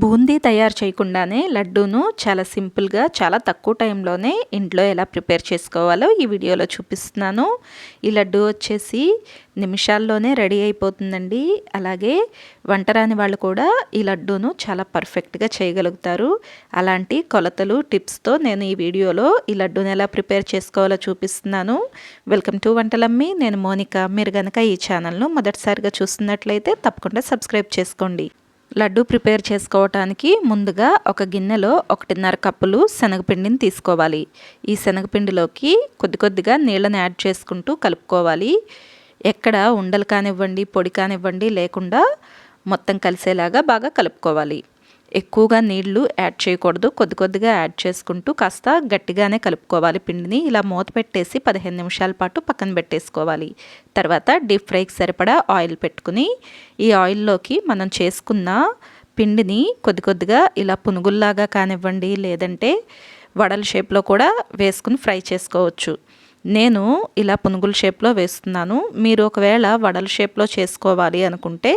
బూందీ తయారు చేయకుండానే లడ్డూను చాలా సింపుల్గా చాలా తక్కువ టైంలోనే ఇంట్లో ఎలా ప్రిపేర్ చేసుకోవాలో ఈ వీడియోలో చూపిస్తున్నాను. ఈ లడ్డు వచ్చేసి నిమిషాల్లోనే రెడీ అయిపోతుందండి. అలాగే వంట రాని వాళ్ళు కూడా ఈ లడ్డూను చాలా పర్ఫెక్ట్గా చేయగలుగుతారు. అలాంటి కొలతలు టిప్స్తో నేను ఈ వీడియోలో ఈ లడ్డూను ఎలా ప్రిపేర్ చేసుకోవాలో చూపిస్తున్నాను. Welcome to Vantalammi. నేను మోనిక. మీరు కనుక ఈ ఛానల్ను మొదటిసారిగా చూస్తున్నట్లయితే తప్పకుండా సబ్స్క్రైబ్ చేసుకోండి. లడ్డు ప్రిపేర్ చేసుకోవటానికి ముందుగా ఒక గిన్నెలో ఒకటిన్నర కప్పులు శనగపిండిని తీసుకోవాలి. ఈ శనగపిండిలోకి కొద్ది కొద్దిగా నీళ్ళని యాడ్ చేసుకుంటూ కలుపుకోవాలి. ఎక్కడ ఉండలు కానివ్వండి పొడి కానివ్వండి లేకుండా మొత్తం కలిసేలాగా బాగా కలుపుకోవాలి. ఎక్కువగా నీళ్ళు యాడ్ చేయకూడదు. కొద్ది కొద్దిగా యాడ్ చేసుకుంటూ కాస్త గట్టిగానే కలుపుకోవాలి పిండిని. ఇలా మూత పెట్టేసి పదిహేను నిమిషాల పాటు పక్కన పెట్టేసుకోవాలి. తర్వాత డీప్ ఫ్రైకి సరిపడా ఆయిల్ పెట్టుకుని ఈ ఆయిల్లోకి మనం చేసుకున్న పిండిని కొద్ది కొద్దిగా ఇలా పునుగుల్లాగా కానివ్వండి లేదంటే వడల షేప్లో కూడా వేసుకుని ఫ్రై చేసుకోవచ్చు. నేను ఇలా పునుగుల షేప్లో వేస్తున్నాను. మీరు ఒకవేళ వడల షేప్లో చేసుకోవాలి అనుకుంటే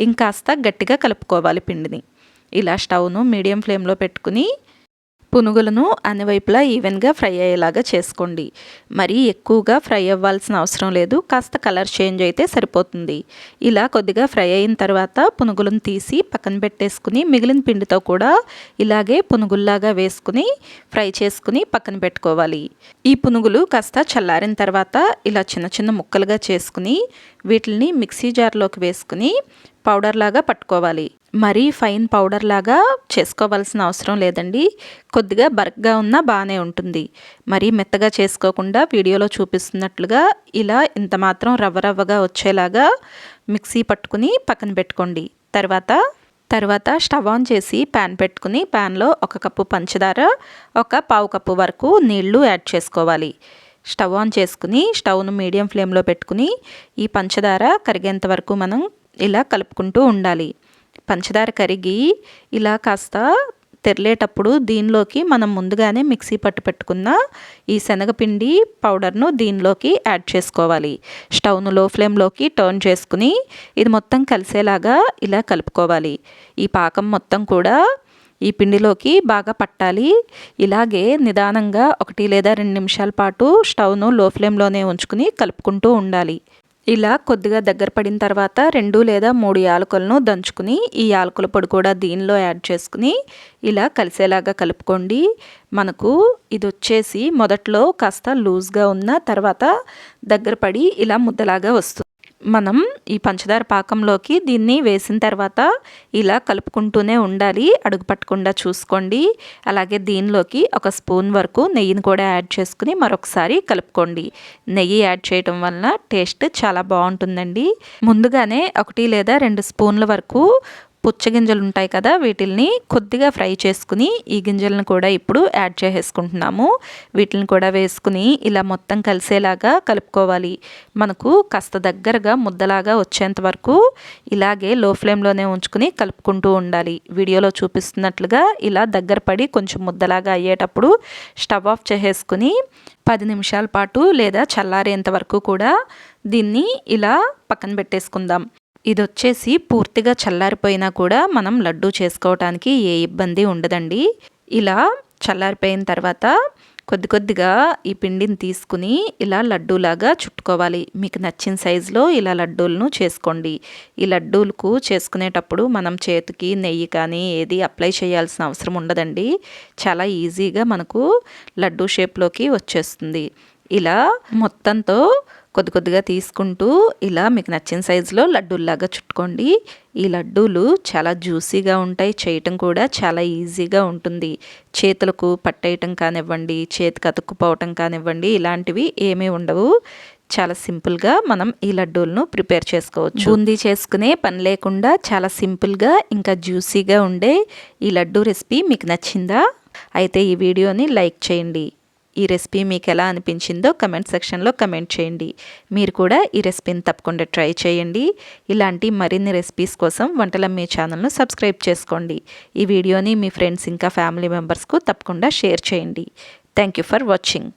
ఇంకాస్త గట్టిగా కలుపుకోవాలి పిండిని. ఇలా స్టవ్ను మీడియం ఫ్లేమ్లో పెట్టుకుని పునుగులను అన్ని వైపులా ఈవెన్గా ఫ్రై అయ్యేలాగా చేసుకోండి. మరీ ఎక్కువగా ఫ్రై అవ్వాల్సిన అవసరం లేదు. కాస్త కలర్ చేంజ్ అయితే సరిపోతుంది. ఇలా కొద్దిగా ఫ్రై అయిన తర్వాత పునుగులను తీసి పక్కన పెట్టేసుకుని మిగిలిన పిండితో కూడా ఇలాగే పునుగుల్లాగా వేసుకుని ఫ్రై చేసుకుని పక్కన పెట్టుకోవాలి. ఈ పునుగులు కాస్త చల్లారిన తర్వాత ఇలా చిన్న చిన్న ముక్కలుగా చేసుకుని వీటిని మిక్సీ జార్లోకి వేసుకుని పౌడర్ లాగా పట్టుకోవాలి. మరీ ఫైన్ పౌడర్ లాగా చేసుకోవాల్సిన అవసరం లేదండి. కొద్దిగా బర్క్గా ఉన్నా బాగానే ఉంటుంది. మరీ మెత్తగా చేసుకోకుండా వీడియోలో చూపిస్తున్నట్లుగా ఇలా ఇంత మాత్రం రవ్వ రవ్వగా వచ్చేలాగా మిక్సీ పట్టుకుని పక్కన పెట్టుకోండి. తర్వాత తర్వాత స్టవ్ ఆన్ చేసి ప్యాన్ పెట్టుకుని ప్యాన్లో ఒక కప్పు పంచదార ఒక పావు కప్పు వరకు నీళ్ళు యాడ్ చేసుకోవాలి. స్టవ్ ఆన్ చేసుకుని స్టవ్ను మీడియం ఫ్లేమ్లో పెట్టుకుని ఈ పంచదార కరిగేంత వరకు మనం ఇలా కలుపుకుంటూ ఉండాలి. పంచదార కరిగి ఇలా కాస్త తెరలేటప్పుడు దీనిలోకి మనం ముందుగానే మిక్సీ పట్టు పెట్టుకున్న ఈ శనగపిండి పౌడర్ను దీనిలోకి యాడ్ చేసుకోవాలి. స్టవ్ను లో ఫ్లేమ్లోకి టర్న్ చేసుకుని ఇది మొత్తం కలిసేలాగా ఇలా కలుపుకోవాలి. ఈ పాకం మొత్తం కూడా ఈ పిండిలోకి బాగా పట్టాలి. ఇలాగే నిదానంగా ఒకటి లేదా రెండు నిమిషాల పాటు స్టవ్ను లో ఫ్లేమ్లోనే ఉంచుకుని కలుపుకుంటూ ఉండాలి. ఇలా కొద్దిగా దగ్గర పడిన తర్వాత రెండు లేదా మూడు యాలకులను దంచుకుని ఈ యాలకుల పొడి కూడా దీనిలో యాడ్ చేసుకుని ఇలా కలిసేలాగా కలుపుకోండి. మనకు ఇది వచ్చేసి మొదట్లో కాస్త లూజ్గా ఉన్న తర్వాత దగ్గర పడి ఇలా ముద్దలాగా వస్తుంది. మనం ఈ పంచదార పాకంలోకి దీన్ని వేసిన తర్వాత ఇలా కలుపుకుంటూనే ఉండాలి. అడుగు పట్టకుండా చూసుకోండి. అలాగే దీనిలోకి ఒక స్పూన్ వరకు నెయ్యిని కూడా యాడ్ చేసుకుని మరొకసారి కలుపుకోండి. నెయ్యి యాడ్ చేయడం వలన టేస్ట్ చాలా బాగుంటుందండి. ముందుగానే ఒకటి లేదా రెండు స్పూన్ల వరకు పుచ్చగింజలు ఉంటాయి కదా వీటిల్ని కొద్దిగా ఫ్రై చేసుకుని ఈ గింజలను కూడా ఇప్పుడు యాడ్ చేసేసుకుంటున్నాము. వీటిని కూడా వేసుకుని ఇలా మొత్తం కలిసేలాగా కలుపుకోవాలి. మనకు కాస్త దగ్గరగా ముద్దలాగా వచ్చేంత వరకు ఇలాగే లో ఫ్లేమ్లోనే ఉంచుకుని కలుపుకుంటూ ఉండాలి. వీడియోలో చూపిస్తున్నట్లుగా ఇలా దగ్గర పడి కొంచెం ముద్దలాగా అయ్యేటప్పుడు స్టవ్ ఆఫ్ చేసేసుకుని పది నిమిషాల పాటు లేదా చల్లారేంత వరకు కూడా దీన్ని ఇలా పక్కన పెట్టేసుకుందాం. ఇది వచ్చేసి పూర్తిగా చల్లారిపోయినా కూడా మనం లడ్డు చేసుకోవటానికి ఏ ఇబ్బంది ఉండదండి. ఇలా చల్లారిపోయిన తర్వాత కొద్ది కొద్దిగా ఈ పిండిని తీసుకుని ఇలా లడ్డూలాగా చుట్టుకోవాలి. మీకు నచ్చిన సైజులో ఇలా లడ్డూలను చేసుకోండి. ఈ లడ్డూలకు చేసుకునేటప్పుడు మనం చేతికి నెయ్యి కానీ ఏది అప్లై చేయాల్సిన అవసరం ఉండదండి. చాలా ఈజీగా మనకు లడ్డూ షేప్లోకి వచ్చేస్తుంది. ఇలా మొత్తంతో కొద్ది కొద్దిగా తీసుకుంటూ ఇలా మీకు నచ్చిన సైజులో లడ్డూల్లాగా చుట్టుకోండి. ఈ లడ్డూలు చాలా జ్యూసీగా ఉంటాయి. చేయటం కూడా చాలా ఈజీగా ఉంటుంది. చేతులకు పట్టేయటం కానివ్వండి చేతికి అతుక్కుపోవటం కానివ్వండి ఇలాంటివి ఏమీ ఉండవు. చాలా సింపుల్గా మనం ఈ లడ్డూలను ప్రిపేర్ చేసుకోవచ్చు. బూందీ చేసుకునే పని లేకుండా చాలా సింపుల్గా ఇంకా జ్యూసీగా ఉండే ఈ లడ్డూ రెసిపీ మీకు నచ్చిందా? అయితే ఈ వీడియోని లైక్ చేయండి. ఈ రెసిపీ మీకు ఎలా అనిపించిందో కమెంట్ సెక్షన్లో కమెంట్ చేయండి. మీరు కూడా ఈ రెసిపీని తప్పకుండా ట్రై చేయండి. ఇలాంటి మరిన్ని రెసిపీస్ కోసం వంటల మీ ఛానల్ను సబ్స్క్రైబ్ చేసుకోండి. ఈ వీడియోని మీ ఫ్రెండ్స్ ఇంకా ఫ్యామిలీ మెంబర్స్కు తప్పకుండా షేర్ చేయండి. Thank you for watching.